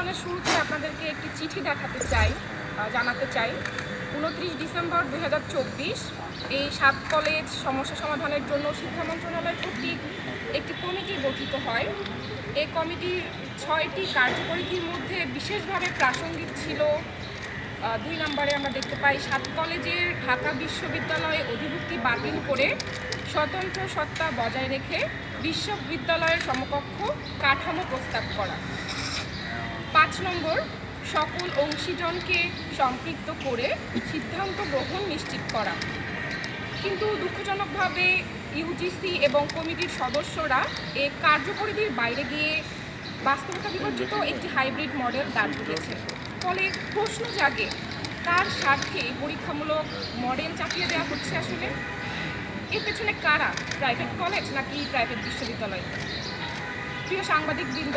আন্দোলনের শুরুতে আপনাদেরকে একটি চিঠি দেখাতে চাই জানাতে চাই। উনত্রিশ ডিসেম্বর দু হাজার চব্বিশ, এই সাত কলেজ সমস্যা সমাধানের জন্য শিক্ষা মন্ত্রণালয় কর্তৃক একটি কমিটি গঠিত হয়। এই কমিটির ছয়টি কার্যকরীতির মধ্যে বিশেষভাবে প্রাসঙ্গিক ছিল দুই নম্বরে আমরা দেখতে পাই সাত কলেজের ঢাকা বিশ্ববিদ্যালয়ে অধিভুক্তি বাতিল করে স্বতন্ত্র সত্তা বজায় রেখে বিশ্ববিদ্যালয়ের সমকক্ষ কাঠামো প্রস্তাব করা। পাঁচ নম্বর, সকল অংশীজনকে সম্পৃক্ত করে সিদ্ধান্ত গ্রহণ নিশ্চিত করা। কিন্তু দুঃখজনকভাবে ইউজিসি এবং কমিটির সদস্যরা এ কার্যপরিধির বাইরে গিয়ে বাস্তবতা বিবর্জিত একটি হাইব্রিড মডেল দাঁড় করিয়েছে। ফলে প্রশ্ন জাগে কার স্বার্থে পরীক্ষামূলক মডেল চাপিয়ে দেওয়া হচ্ছে আসলে? এর পেছনে কারা প্রাইভেট কলেজ নাকি প্রাইভেট বিশ্ববিদ্যালয়? প্রিয় সাংবাদিকবৃন্দ,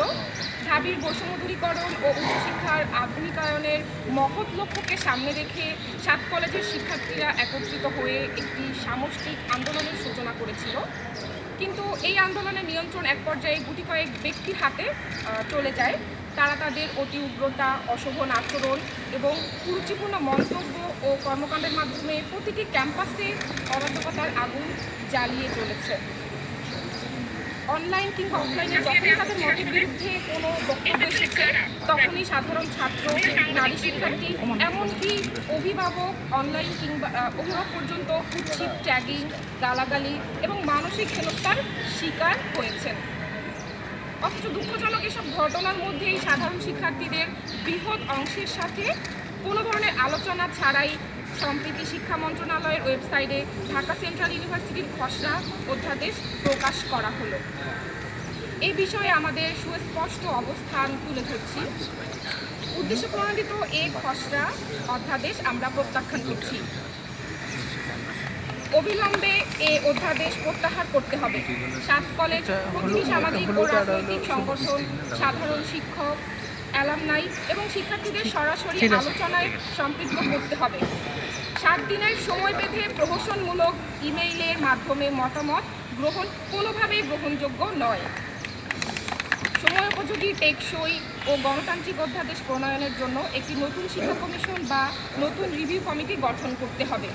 ঢাবির বৈষম্য দূরীকরণ ও উচ্চশিক্ষার আধুনিকায়নের মহৎ লক্ষ্যকে সামনে রেখে সাত কলেজের শিক্ষার্থীরা একত্রিত হয়ে একটি সামষ্টিক আন্দোলনের সূচনা করেছিল। কিন্তু এই আন্দোলনের নিয়ন্ত্রণ এক পর্যায়ে গুটি কয়েক ব্যক্তির হাতে চলে যায়। তারা তাদের অতি উগ্রতা, অশোভন আচরণ এবং কুরুচিপূর্ণ মন্তব্য ও কর্মকাণ্ডের মাধ্যমে প্রতিটি ক্যাম্পাসে অরাজকতার আগুন জ্বালিয়ে চলেছে। অনলাইন কিংবা অফলাইনে যখনই তাদের মতের বিরুদ্ধে কোনো বক্তব্য এসেছে, তখনই সাধারণ ছাত্র, নারী শিক্ষার্থী, এমনকি অভিভাবক অনলাইন কিংবা অভিভাবক পর্যন্ত কুৎসিত ট্যাগিং গালাগালি এবং মানসিক হেনস্থার শিকার হয়েছেন। অথচ দুঃখজনক এসব ঘটনার মধ্যেই সাধারণ শিক্ষার্থীদের বৃহৎ অংশের সাথে কোনো ধরনের আলোচনা ছাড়াই সম্প্রীতি শিক্ষা মন্ত্রণালয়ের ওয়েবসাইটে ঢাকা সেন্ট্রাল ইউনিভার্সিটির খসড়া অধ্যাদেশ প্রকাশ করা হলো। এই বিষয়ে আমাদের সুস্পষ্ট অবস্থান তুলে ধরছি। উদ্দেশ্য প্রণোদিত এই খসড়া অধ্যাদেশ আমরা প্রত্যাখ্যান করছি। অবিলম্বে এ অধ্যাদেশ প্রত্যাহার করতে হবে। সাত কলেজ প্রতিটি সামাজিক ও রাজনৈতিক সংগঠন সাধারণ শিক্ষক অ্যালামনাই এবং শিক্ষার্থীদের সরাসরি আলোচনায় সম্পৃক্ত করতে হবে। সাত দিনের সময় বেঁধে প্রহসনমূলক ইমেইলের মাধ্যমে মতামত গ্রহণ কোনোভাবেই গ্রহণযোগ্য নয়। সময় উপযোগী টেকসই ও গণতান্ত্রিক অধ্যাদেশ প্রণয়নের জন্য একটি নতুন শিক্ষা কমিশন বা নতুন রিভিউ কমিটি গঠন করতে হবে।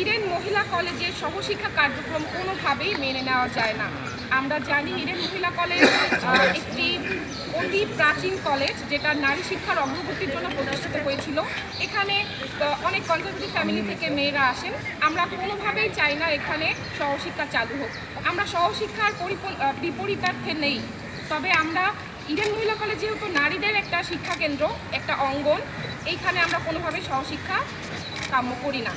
ইডেন মহিলা কলেজের সহশিক্ষা কার্যক্রম কোনোভাবেই মেনে নেওয়া যায় না। আমরা জানি ইডেন মহিলা কলেজ একটি অতি প্রাচীন কলেজ যেটা নারী শিক্ষার অগ্রগতির জন্য প্রতিষ্ঠিত হয়েছিল। এখানে অনেক কনজারভেটিভ ফ্যামিলি থেকে মেয়েরা আসেন। আমরা কোনোভাবেই চাই না এখানে সহশিক্ষা চালু হোক। আমরা সহশিক্ষার বিপরীতার্থে নেই। তবে আমরা ইডেন মহিলা কলেজ যেহেতু নারীদের একটা শিক্ষা কেন্দ্র, একটা অঙ্গন, এইখানে আমরা কোনোভাবে সহশিক্ষা কাম্য করি না।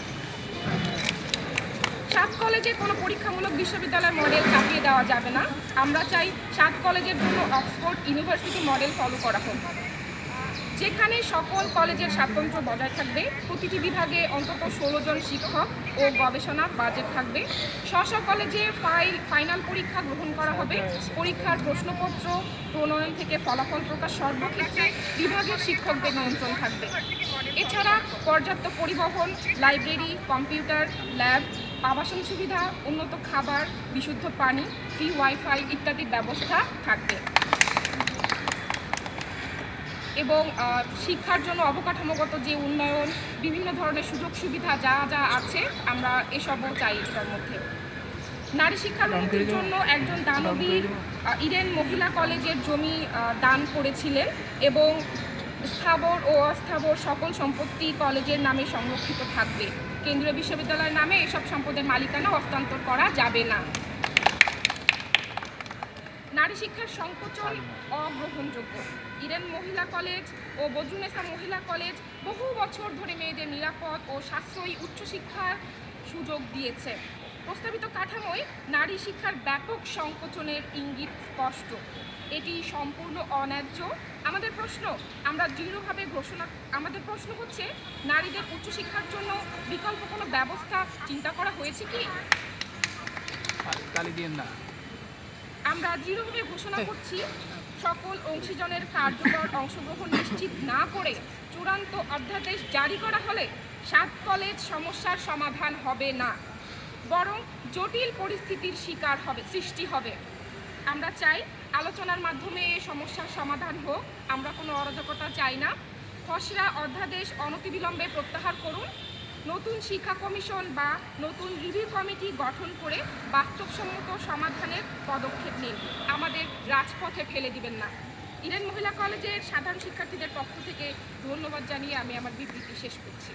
সাত কলেজে কোনো পরীক্ষামূলক বিশ্ববিদ্যালয়ের মডেল চাপিয়ে দেওয়া যাবে না। আমরা চাই সাত কলেজের জন্য অক্সফোর্ড ইউনিভার্সিটি মডেল ফলো করা হোক। যেখানে সকল কলেজের স্বাতন্ত্র্য বজায় থাকবে, প্রতিটি বিভাগে অন্তত ষোলো জন শিক্ষক ও গবেষণা বাজেট থাকবে। স্ব কলেজে ফাইল ফাইনাল পরীক্ষা গ্রহণ করা হবে। পরীক্ষার প্রশ্নপত্র, প্রণয়ন থেকে ফলাফল প্রকাশ সর্বক্ষেত্রে বিভাগের শিক্ষকদের নিয়ন্ত্রণ থাকবে। এছাড়া পর্যাপ্ত পরিবহন, লাইব্রেরি, কম্পিউটার, ল্যাব, আবাসন সুবিধা, উন্নত খাবার, বিশুদ্ধ পানি, ফ্রি ওয়াইফাই ইত্যাদি ব্যবস্থা থাকবে। এবং শিক্ষার জন্য অবকাঠামোগত যে উন্নয়ন, বিভিন্ন ধরনের সুযোগ সুবিধা যা যা আছে, আমরা এসবও চাই এটার মধ্যে। নারী শিক্ষার উন্নতির জন্য একজন দানবীর ইডেন মহিলা কলেজের জমি দান করেছিলেন এবং স্থাবর ও অস্থাবর সকল সম্পত্তি কলেজের নামে সংরক্ষিত থাকবে। কেন্দ্রীয় বিশ্ববিদ্যালয়ের নামে এসব সম্পদের মালিকানা হস্তান্তর করা যাবে না। নারী শিক্ষার সংকোচন অগ্রহণযোগ্য। ইডেন মহিলা কলেজ ও বজরুনেসা মহিলা কলেজ বহু বছর ধরে মেয়েদের নিরাপদ ও সাশ্রয়ী উচ্চশিক্ষার সুযোগ দিয়েছে। প্রস্তাবিত কাঠামোয় নারী শিক্ষার ব্যাপক সংকোচনের ইঙ্গিত স্পষ্ট। এটি সম্পূর্ণ অন্যায্য। আমাদের প্রশ্ন আমরা দৃঢ়ভাবে ঘোষণা আমাদের প্রশ্ন হচ্ছে নারীদের উচ্চশিক্ষার জন্য বিকল্প কোনো ব্যবস্থা চিন্তা করা হয়েছে কি? আমরা দৃঢ়ভাবে ঘোষণা করছি সকল অংশীজনের কার্যকর অংশগ্রহণ নিশ্চিত না করে চূড়ান্ত অধ্যাদেশ জারি করা হলে সাত কলেজ সমস্যার সমাধান হবে না বরং জটিল পরিস্থিতির শিকার হবে সৃষ্টি হবে। আমরা চাই আলোচনার মাধ্যমে সমস্যার সমাধান হোক। আমরা কোনো অরাজকতা চাই না। খসড়া অধ্যাদেশ অনতিবিলম্বে প্রত্যাহার করুন। নতুন শিক্ষা কমিশন বা নতুন রিভিউ কমিটি গঠন করে বাস্তবসম্মত সমাধানের পদক্ষেপ নিন। আমাদের রাজপথে ফেলে দিবেন না। ইডেন মহিলা কলেজের সাধারণ শিক্ষার্থীদের পক্ষ থেকে ধন্যবাদ জানিয়ে আমি আমার বিবৃতি শেষ করছি।